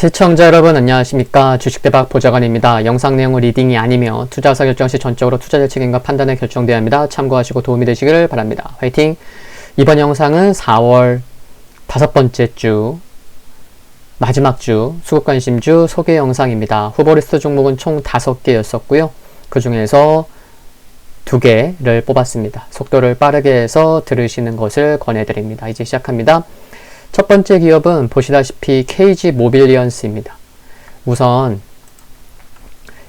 시청자 여러분 안녕하십니까 주식대박 보좌관입니다. 영상 내용은 리딩이 아니며 투자사 결정 시 전적으로 투자자 책임과 판단에 결정되어야 합니다. 참고하시고 도움이 되시기를 바랍니다. 화이팅! 이번 영상은 4월 다섯 번째 주 마지막 주 수급 관심주 소개 영상입니다. 후보리스트 종목은 총 5개였었고요. 그 중에서 두 개를 뽑았습니다. 속도를 빠르게 해서 들으시는 것을 권해드립니다. 이제 시작합니다. 첫 번째 기업은 보시다시피 KG 모빌리언스입니다. 우선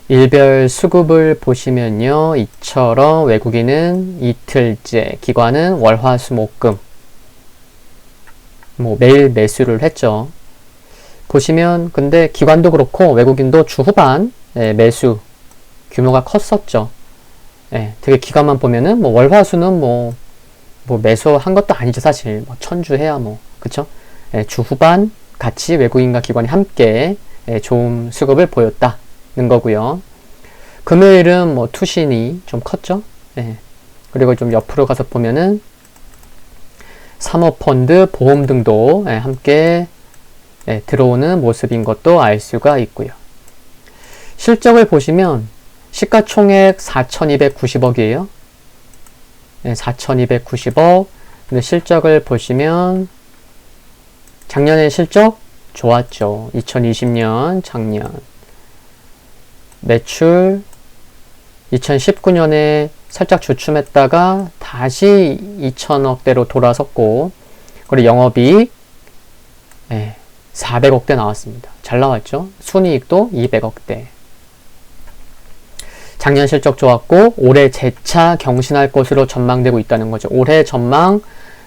일별 수급을 보시면요. 이처럼 외국인은 이틀째, 기관은 월화수목금 뭐 매일 매수를 했죠. 보시면 근데 기관도 그렇고 외국인도 주 후반 예, 매수 규모가 컸었죠. 예, 되게 기관만 보면은 뭐 월화수는 뭐, 뭐 매수한 것도 아니죠 사실 뭐 천주 해야 뭐 그쵸? 예, 주 후반 같이 외국인과 기관이 함께 예, 좋은 수급을 보였다는 거고요. 금요일은 뭐 투신이 좀 컸죠. 예, 그리고 좀 옆으로 가서 보면은 사모펀드, 보험 등도 예, 함께 예, 들어오는 모습인 것도 알 수가 있고요. 실적을 보시면 시가총액 4,290억이에요. 네, 4,290억. 근데 실적을 보시면 작년에 실적 좋았죠. 2020년 작년 매출 2019년에 살짝 주춤했다가 다시 2천억대로 돌아섰고 그리고 영업이익 네, 400억대 나왔습니다. 잘 나왔죠? 순이익도 200억대. 작년 실적 좋았고 올해 재차 경신할 것으로 전망되고 있다는 거죠. 올해 전망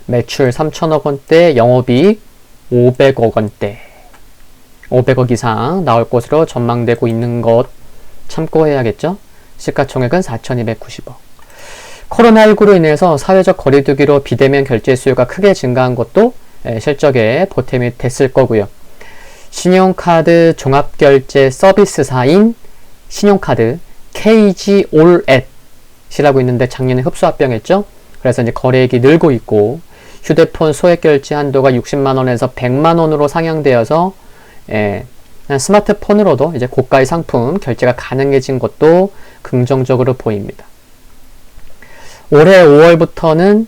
매출 3천억 원대, 영업이익 500억 원대. 500억 이상 나올 것으로 전망되고 있는 것 참고해야겠죠? 시가총액은 4,290억. 코로나19로 인해서 사회적 거리두기로 비대면 결제 수요가 크게 증가한 것도 실적에 보탬이 됐을 거고요. 신용카드 종합결제 서비스사인 신용카드 KG 올앳이라고 있는데 작년에 흡수합병했죠. 그래서 이제 거래액이 늘고 있고 휴대폰 소액 결제 한도가 60만 원에서 100만 원으로 상향되어서 예, 스마트폰으로도 이제 고가의 상품 결제가 가능해진 것도 긍정적으로 보입니다. 올해 5월부터는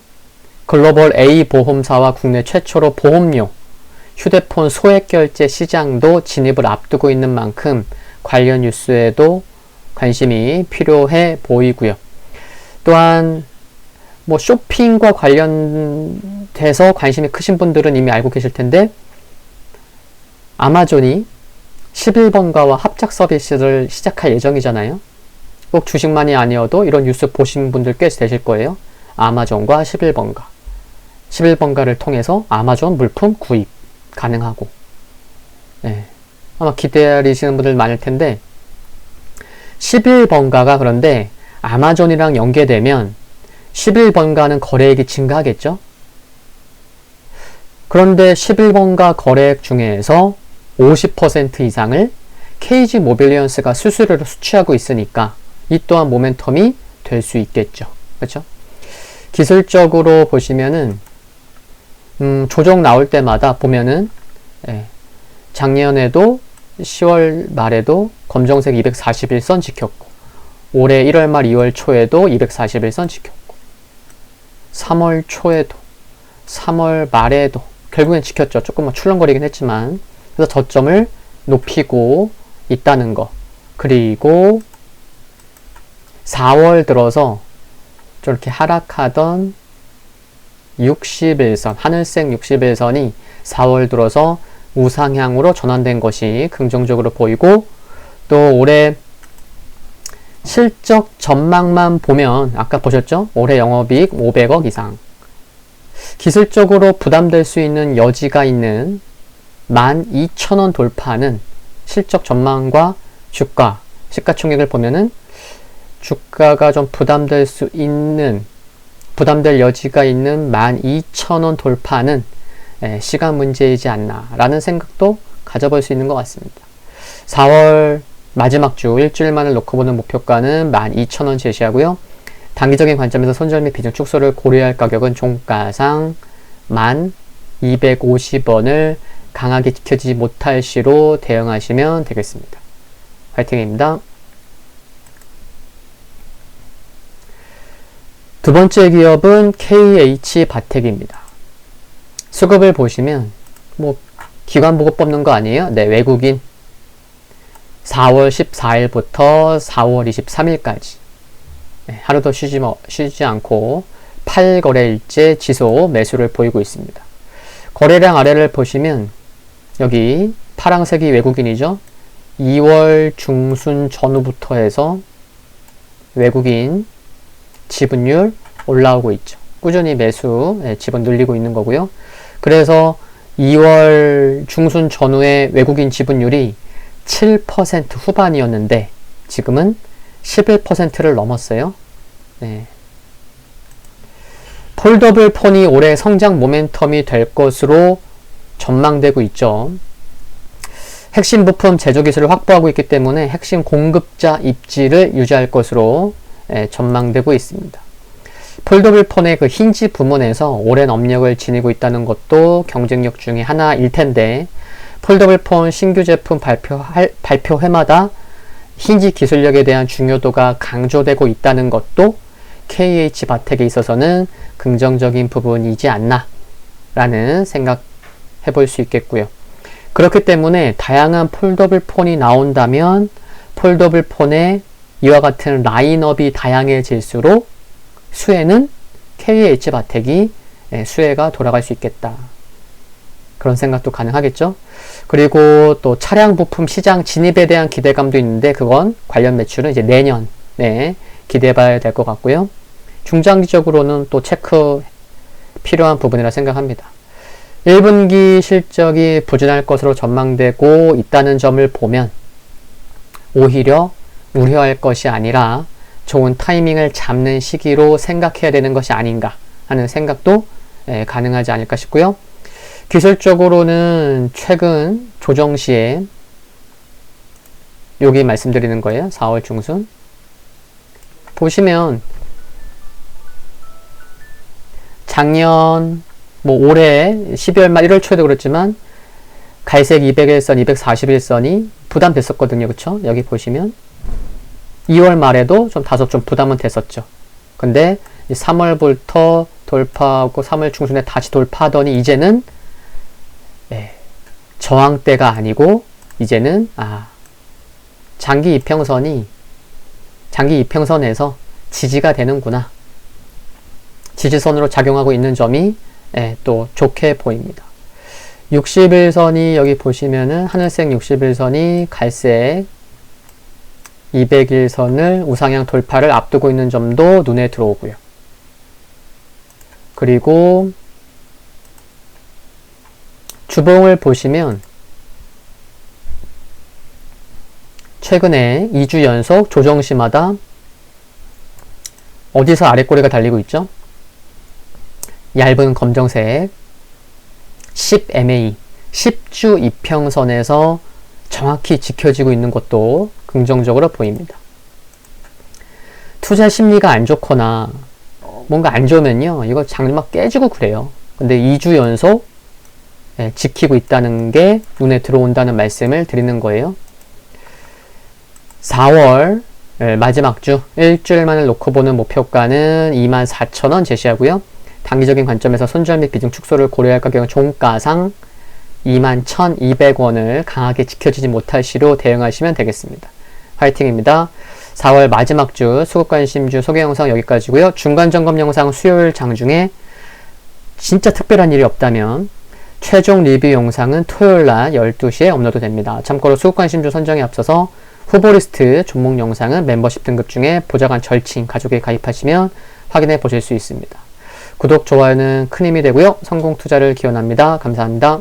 글로벌 A 보험사와 국내 최초로 보험료 휴대폰 소액 결제 시장도 진입을 앞두고 있는 만큼 관련 뉴스에도 관심이 필요해 보이고요. 또한 뭐 쇼핑과 관련돼서 관심이 크신 분들은 이미 알고 계실 텐데 아마존이 11번가와 합작 서비스를 시작할 예정이잖아요. 꼭 주식만이 아니어도 이런 뉴스 보신 분들 꽤 되실 거예요. 아마존과 11번가. 11번가를 통해서 아마존 물품 구입 가능하고. 네. 아마 기다리시는 분들 많을 텐데 11번가가 그런데 아마존이랑 연계되면 11번가는 거래액이 증가하겠죠? 그런데 11번가 거래액 중에서 50% 이상을 KG 모빌리언스가 수수료로 수취하고 있으니까 이 또한 모멘텀이 될 수 있겠죠. 그렇죠? 기술적으로 보시면은 음, 조정 나올 때마다 보면은 예, 작년에도 10월 말에도 검정색 241선 지켰고 올해 1월 말 2월 초에도 241선 지켰고 3월 초에도 3월 말에도 결국엔 지켰죠. 조금만 출렁거리긴 했지만 그래서 저점을 높이고 있다는 거 그리고 4월 들어서 저렇게 하락하던 61선 하늘색 61선이 4월 들어서 우상향으로 전환된 것이 긍정적으로 보이고 또 올해 실적 전망만 보면 아까 보셨죠? 올해 영업이익 500억 이상 기술적으로 부담될 수 있는 여지가 있는 12,000원 돌파는 실적 전망과 주가, 시가총액을 보면은 주가가 좀 부담될 수 있는 부담될 여지가 있는 12,000원 돌파는 예, 시간 문제이지 않나 라는 생각도 가져볼 수 있는 것 같습니다. 4월 마지막 주 일주일만을 놓고 보는 목표가는 12,000원 제시하고요. 단기적인 관점에서 손절 및 비중 축소를 고려할 가격은 종가상 1,250원을 강하게 지켜지지 못할 시로 대응하시면 되겠습니다. 화이팅입니다. 두 번째 기업은 KH 바텍입니다. 수급을 보시면 뭐 기관 보고 뽑는 거 아니에요? 네, 외국인 4월 14일부터 4월 23일까지 네, 하루도 쉬지, 쉬지 않고 8거래일째 지속 매수를 보이고 있습니다. 거래량 아래를 보시면 여기 파랑색이 외국인이죠. 2월 중순 전후부터 해서 외국인 지분율 올라오고 있죠. 꾸준히 매수 예, 지분 늘리고 있는 거고요. 그래서 2월 중순 전후에 외국인 지분율이 7% 후반이었는데 지금은 11%를 넘었어요. 네. 폴더블 폰이 올해 성장 모멘텀이 될 것으로 전망되고 있죠. 핵심 부품 제조 기술을 확보하고 있기 때문에 핵심 공급자 입지를 유지할 것으로 예, 전망되고 있습니다. 폴더블 폰의 그 힌지 부문에서 오랜 업력을 지니고 있다는 것도 경쟁력 중의 하나일 텐데 폴더블 폰 신규 제품 발표할, 발표회마다 힌지 기술력에 대한 중요도가 강조되고 있다는 것도 KH 바텍에 있어서는 긍정적인 부분이지 않나 라는 생각 해볼 수 있겠고요. 그렇기 때문에 다양한 폴더블 폰이 나온다면 폴더블 폰에 이와 같은 라인업이 다양해질수록 수혜는 KH 바텍이 예, 수혜가 돌아갈 수 있겠다. 그런 생각도 가능하겠죠. 그리고 또 차량 부품 시장 진입에 대한 기대감도 있는데 그건 관련 매출은 이제 내년에 기대해 봐야 될 것 같고요. 중장기적으로는 또 체크 필요한 부분이라 생각합니다. 1분기 실적이 부진할 것으로 전망되고 있다는 점을 보면 오히려 우려할 것이 아니라 좋은 타이밍을 잡는 시기로 생각해야 되는 것이 아닌가 하는 생각도 예, 가능하지 않을까 싶고요. 기술적으로는 최근 조정 시에 여기 말씀드리는 거예요. 4월 중순. 보시면 작년 뭐 올해 12월 말 1월 초에도 그렇지만 갈색 201선, 241선이 부담됐었거든요. 그쵸? 여기 보시면 2월 말에도 좀 다소 좀 부담은 됐었죠. 근데 3월부터 돌파하고 3월 중순에 다시 돌파하더니 이제는 네, 저항대가 아니고 이제는 아 장기 이평선이 장기 이평선에서 지지가 되는구나. 지지선으로 작용하고 있는 점이 예, 또 좋게 보입니다. 60일선이 여기 보시면은 하늘색 61선이 갈색 200일선을 우상향 돌파를 앞두고 있는 점도 눈에 들어오고요. 그리고 주봉을 보시면 최근에 2주 연속 조정시마다 어디서 아래꼬리가 달리고 있죠? 얇은 검정색 10MA 10주 이평선에서 정확히 지켜지고 있는 것도 긍정적으로 보입니다. 투자 심리가 안 좋거나 뭔가 안 좋으면요. 이거 장막 깨지고 그래요. 근데 2주 연속 예, 지키고 있다는 게 눈에 들어온다는 말씀을 드리는 거예요. 4월 예, 마지막 주 일주일만을 놓고 보는 목표가는 24,000원 제시하고요. 단기적인 관점에서 손절 및 비중 축소를 고려할 가격은 종가상 21,200원을 강하게 지켜지지 못할 시로 대응하시면 되겠습니다. 화이팅입니다. 4월 마지막 주 수급 관심주 소개 영상 여기까지고요. 중간 점검 영상 수요일 장중에 진짜 특별한 일이 없다면 최종 리뷰 영상은 토요일 날 12시에 업로드 됩니다. 참고로 수급 관심주 선정에 앞서서 후보 리스트 종목 영상은 멤버십 등급 중에 보좌관 절친 가족에 가입하시면 확인해 보실 수 있습니다. 구독, 좋아요는 큰 힘이 되고요. 성공 투자를 기원합니다. 감사합니다.